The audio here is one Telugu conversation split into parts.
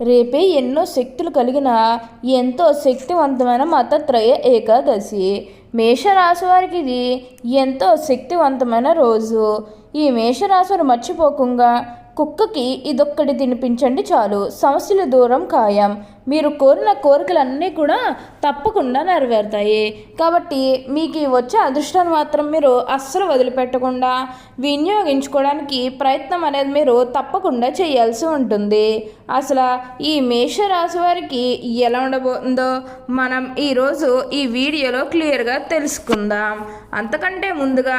రేపే ఎన్నో శక్తులు కలిగిన ఎంతో శక్తివంతమైన మతత్రయ ఏకాదశి. మేషరాశి వారికి ఇది ఎంతో శక్తివంతమైన రోజు. ఈ మేషరాశి వారు మర్చిపోకుండా కుక్కకి ఇదొక్కటి తినిపించండి చాలు. సమస్యలు దూరం ఖాయం. మీరు కోరిన కోరికలన్నీ కూడా తప్పకుండా నెరవేరుతాయి. కాబట్టి మీకు వచ్చే అదృష్టాన్ని మాత్రం మీరు అస్సలు వదిలిపెట్టకుండా వినియోగించుకోవడానికి ప్రయత్నం అనేది మీరు తప్పకుండా చేయాల్సి ఉంటుంది. అసలు ఈ మేషరాశి వారికి ఎలా ఉండబోతుందో మనం ఈరోజు ఈ వీడియోలో క్లియర్గా తెలుసుకుందాం. అంతకంటే ముందుగా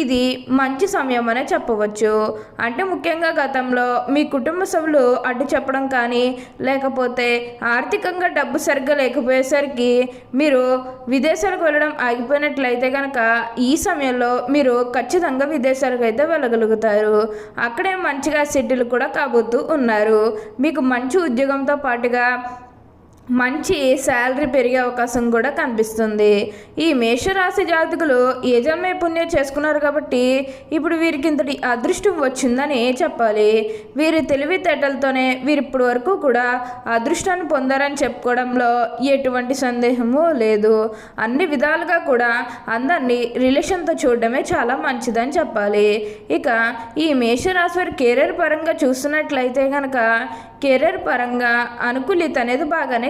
ఇది మంచి సమయం అనే చెప్పవచ్చు. అంటే ముఖ్యంగా గతంలో మీ కుటుంబ సభ్యులు అడ్డు చెప్పడం కానీ లేకపోతే ఆర్థికంగా డబ్బు సరిగ్గా లేకపోయేసరికి మీరు విదేశాలకు వెళ్ళడం ఆగిపోయినట్లయితే కనుక ఈ సమయంలో మీరు ఖచ్చితంగా విదేశాలకు అయితే వెళ్ళగలుగుతారు. అక్కడే మంచిగా సెటిల్ కూడా కాబోతూ ఉన్నారు. మీకు మంచి ఉద్యోగంతో పాటుగా మంచి శాలరీ పెరిగే అవకాశం కూడా కనిపిస్తుంది. ఈ మేషరాశి జాతకులు ఏ జన్మే పుణ్యం చేసుకున్నారు కాబట్టి ఇప్పుడు వీరికి ఇంతటి అదృష్టం వచ్చిందని చెప్పాలి. వీరి తెలివితేటలతోనే వీరు ఇప్పటి వరకు కూడా అదృష్టాన్ని పొందారని చెప్పుకోవడంలో ఎటువంటి సందేహము లేదు. అన్ని విధాలుగా కూడా అందరినీ రిలేషన్తో చూడడమే చాలా మంచిదని చెప్పాలి. ఇక ఈ మేషరాశి వారి కెరీర్ పరంగా చూస్తున్నట్లయితే కనుక కెరీర్ పరంగా అనుకూలిత అనేది బాగానే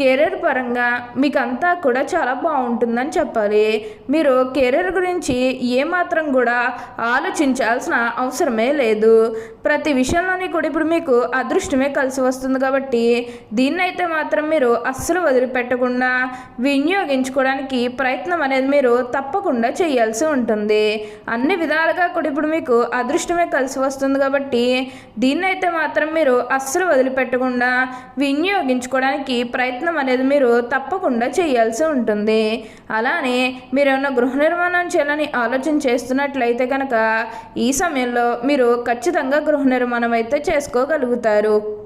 కెరీర్ పరంగా మీకు అంతా కూడా చాలా బాగుంటుందని చెప్పాలి. మీరు కెరీర్ గురించి ఏమాత్రం కూడా ఆలోచించాల్సిన అవసరమే లేదు. ప్రతి విషయంలోని కూడా ఇప్పుడు మీకు అదృష్టమే కలిసి వస్తుంది కాబట్టి దీన్నైతే మాత్రం మీరు అస్సలు వదిలిపెట్టకుండా వినియోగించుకోవడానికి ప్రయత్నం అనేది మీరు తప్పకుండా చేయాల్సి ఉంటుంది. అన్ని విధాలుగా కూడా ఇప్పుడు మీకు అదృష్టమే కలిసి వస్తుంది కాబట్టి దీన్నైతే మాత్రం మీరు అస్సలు వదిలిపెట్టకుండా వినియోగించుకోవడానికి ప్రయత్నం అనేది మీరు తప్పకుండా చేయాల్సి ఉంటుంది. అలానే మీరు ఏమైనా గృహ నిర్మాణం చేయాలని ఆలోచన చేస్తున్నట్లయితే కనుక ఈ సమయంలో మీరు ఖచ్చితంగా గృహ నిర్మాణం అయితే చేసుకోగలుగుతారు.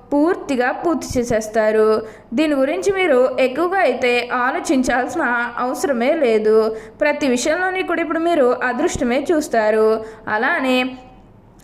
పూర్తిగా పూర్తి చేసేస్తారు. దీని గురించి మీరు ఎక్కువగా అయితే ఆలోచించాల్సిన అవసరమే లేదు. ప్రతి విషయంలోని కూడా ఇప్పుడు మీరు అదృష్టమే చూస్తారు. అలానే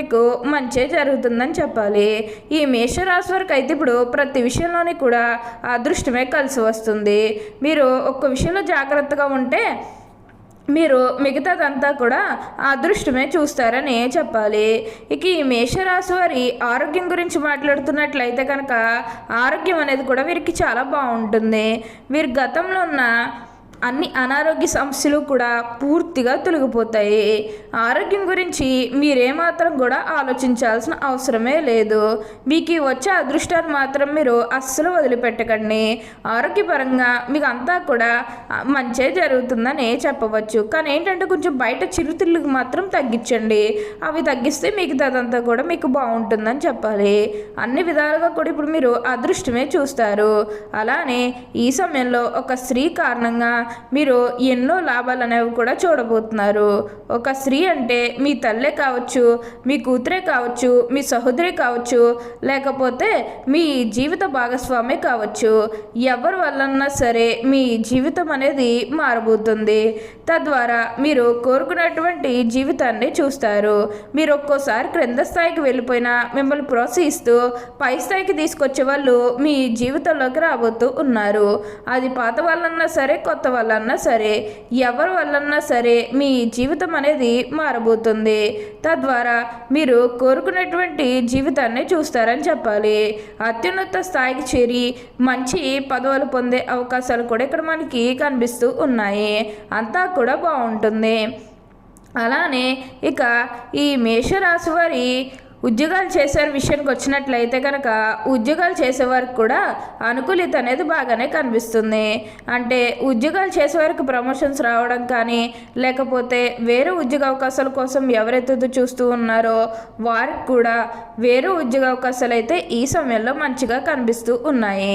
మీకు మంచే జరుగుతుందని చెప్పాలి. ఈ మేషరాశి వారికి అయితే ఇప్పుడు ప్రతి విషయంలోని కూడా అదృష్టమే కలిసి వస్తుంది. మీరు ఒక్క విషయంలో జాగ్రత్తగా ఉంటే మీరు మిగతాదంతా కూడా అదృష్టమే చూస్తారని చెప్పాలి. ఇక ఈ మేషరాశి వారి ఆరోగ్యం గురించి మాట్లాడుతున్నట్లయితే కనుక ఆరోగ్యం అనేది కూడా వీరికి చాలా బాగుంటుంది. వీరి గతంలో ఉన్న అన్ని అనారోగ్య సమస్యలు కూడా పూర్తిగా తొలగిపోతాయి. ఆరోగ్యం గురించి మీరేమాత్రం కూడా ఆలోచించాల్సిన అవసరమే లేదు. మీకు వచ్చే అదృష్టాన్ని మాత్రం మీరు అస్సలు వదిలిపెట్టకండి. ఆరోగ్యపరంగా మీకు అంతా కూడా మంచే జరుగుతుందని చెప్పవచ్చు. కానీ ఏంటంటే కొంచెం బయట చిరుతిళ్ళకి మాత్రం తగ్గించండి. అవి తగ్గిస్తే మీకు తదంతా కూడా మీకు బాగుంటుందని చెప్పాలి. అన్ని విధాలుగా కూడా ఇప్పుడు మీరు అదృష్టమే చూస్తారు. అలానే ఈ సమయంలో ఒక స్త్రీ కారణంగా మీరు ఎన్నో లాభాలు అనేవి కూడా చూడబోతున్నారు. ఒక స్త్రీ అంటే మీ తల్లే కావచ్చు మీ కూతురే కావచ్చు మీ సహోదరి కావచ్చు లేకపోతే మీ జీవిత భాగస్వామి కావచ్చు. ఎవరి వల్లన్నా సరే మీ జీవితం అనేది మారబోతుంది. తద్వారా మీరు కోరుకున్నటువంటి జీవితాన్ని చూస్తారు. మీరు ఒక్కోసారి క్రింద స్థాయికి వెళ్ళిపోయినా మిమ్మల్ని ప్రోత్సహిస్తూ పై స్థాయికి తీసుకొచ్చే వాళ్ళు మీ జీవితంలోకి రాబోతూ ఉన్నారు. అది పాత వాళ్ళన్నా సరే కొత్త వల్లన్నా సరే ఎవరి వల్లన్నా సరే మీ జీవితం అనేది మారబోతుంది. తద్వారా మీరు కోరుకున్నటువంటి జీవితాన్ని చూస్తారని చెప్పాలి. అత్యున్నత స్థాయికి చేరి మంచి పదవులు పొందే అవకాశాలు కూడా ఇక్కడ మనకి కనిపిస్తూ ఉన్నాయి. అంతా కూడా బాగుంటుంది. అలానే ఇక ఈ మేషరాశి వారి ఉద్యోగాలు చేసే విషయానికి వచ్చినట్లయితే కనుక ఉద్యోగాలు చేసేవారికి కూడా అనుకూలిత అనేది బాగానే కనిపిస్తుంది. అంటే ఉద్యోగాలు చేసేవారికి ప్రమోషన్స్ రావడం కానీ లేకపోతే వేరే ఉద్యోగ అవకాశాల కోసం ఎవరైతే చూస్తూ ఉన్నారో వారికి కూడా వేరే ఉద్యోగ అవకాశాలు అయితే ఈ సమయంలో మంచిగా కనిపిస్తూ ఉన్నాయి.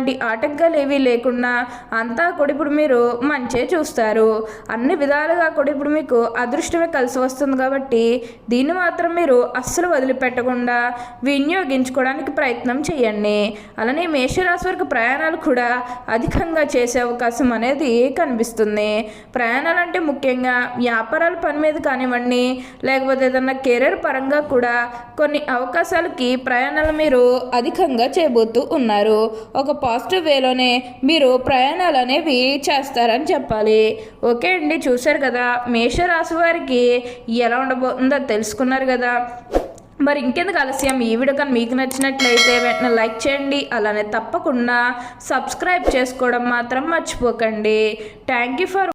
ఎటువంటి ఆటంకాలు లేకుండా అంతా కూడా ఇప్పుడు మీరు మంచే చూస్తారు. అన్ని విధాలుగా కూడా ఇప్పుడు మీకు అదృష్టమే కలిసి వస్తుంది కాబట్టి దీన్ని మాత్రం మీరు అస్సలు వదిలిపెట్టకుండా వినియోగించుకోవడానికి ప్రయత్నం చేయండి. అలానే మేషరాశి వరకు ప్రయాణాలు కూడా అధికంగా చేసే అవకాశం అనేది కనిపిస్తుంది. ప్రయాణాలు అంటే ముఖ్యంగా వ్యాపారాల పని మీద కానివ్వండి లేకపోతే ఏదన్నా కెరీర్ పరంగా కూడా కొన్ని అవకాశాలకి ప్రయాణాలు మీరు అధికంగా చేయబోతూ ఉన్నారు. ఒక పాజిటివ్ వేలోనే మీరు ప్రయాణాలు అనేవి చేస్తారని చెప్పాలి. ఓకే అండి చూశారు కదా? మేషరాశి వారికి ఎలా ఉండబోతుందో తెలుసుకున్నారు కదా? మరి ఇంకెందుకు ఆలస్యం? ఈ వీడియో కానీ మీకు నచ్చినట్లయితే వెంటనే లైక్ చేయండి. అలానే తప్పకుండా సబ్స్క్రైబ్ చేసుకోవడం మాత్రం మర్చిపోకండి. Thank you for